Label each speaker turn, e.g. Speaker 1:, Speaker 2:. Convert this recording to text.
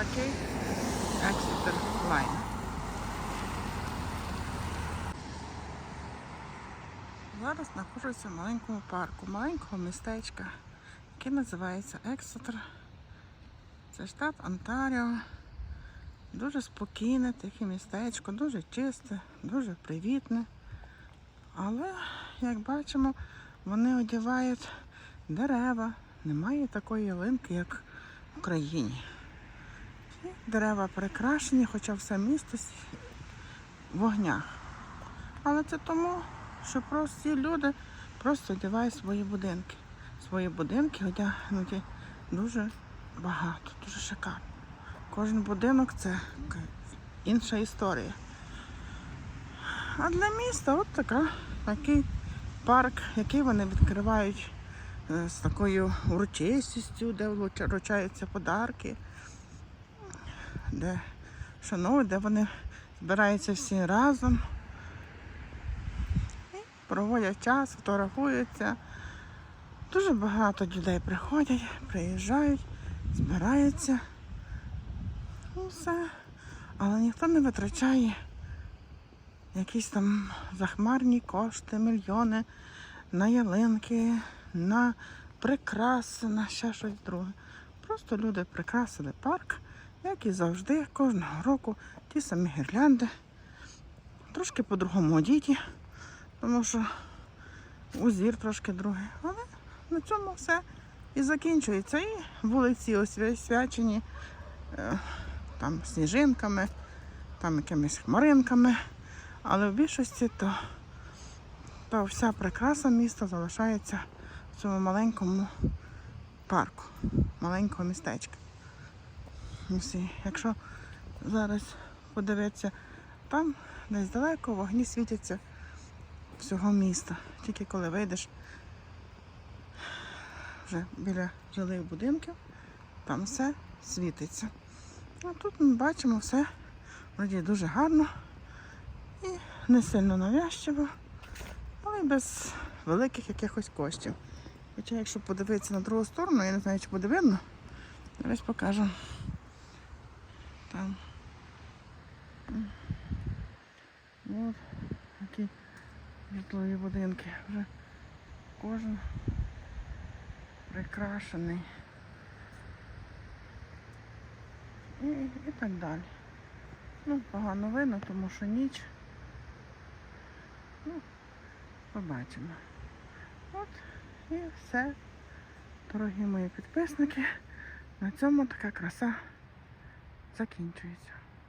Speaker 1: такий Exeter Line. Зараз знаходжуся в маленькому парку, маленького містечка, яке називається Ексетер. Це штат Онтаріо. Дуже спокійне, тихе містечко, дуже чисте, дуже привітне. Але, як бачимо, вони одягають дерева. Немає такої ялинки, як в Україні. Дерева прикрашені, хоча все місто в вогнях. Але це тому, що прості люди просто одягають свої будинки. Свої будинки одягнуті дуже багато, дуже шикарно. Кожен будинок це інша історія. А для міста от така, такий парк, який вони відкривають е, з такою урочистістю, де вруча- вручаються подарки, де шанують, де вони збираються всі разом проводять час, фотографуються. Дуже багато людей приходять, приїжджають, збираються. Ну, все. Але ніхто не витрачає якісь там захмарні кошти, мільйони на ялинки, на прикраси, на ще щось друге. Просто люди прикрасили парк, як і завжди, кожного року ті самі гірлянди. Трошки по-другому одіті, тому що узір трошки другий. Але на цьому все і закінчується. І вулиці освячені е, там сніжинками, там якимись хмаринками. Але в більшості то, то вся прикраса міста залишається в цьому маленькому парку, маленького містечка. Ось і Якщо зараз подивитися, там десь далеко вогні світяться всього міста. Тільки коли вийдеш вже біля жилих будинків, там все світиться. А тут ми бачимо все вроді дуже гарно і не сильно навязчиво, але й без великих якихось коштів. Хоча, якщо подивитися на другу сторону, я не знаю, чи буде видно, зараз покажу. Там. М. От такі житлові будинки. Вже кожен прикрашений. І, і так далі. Ну, погано видно, тому що ніч. Ну, побачимо. От і все. Дорогі мої підписники. На цьому така краса закінчується.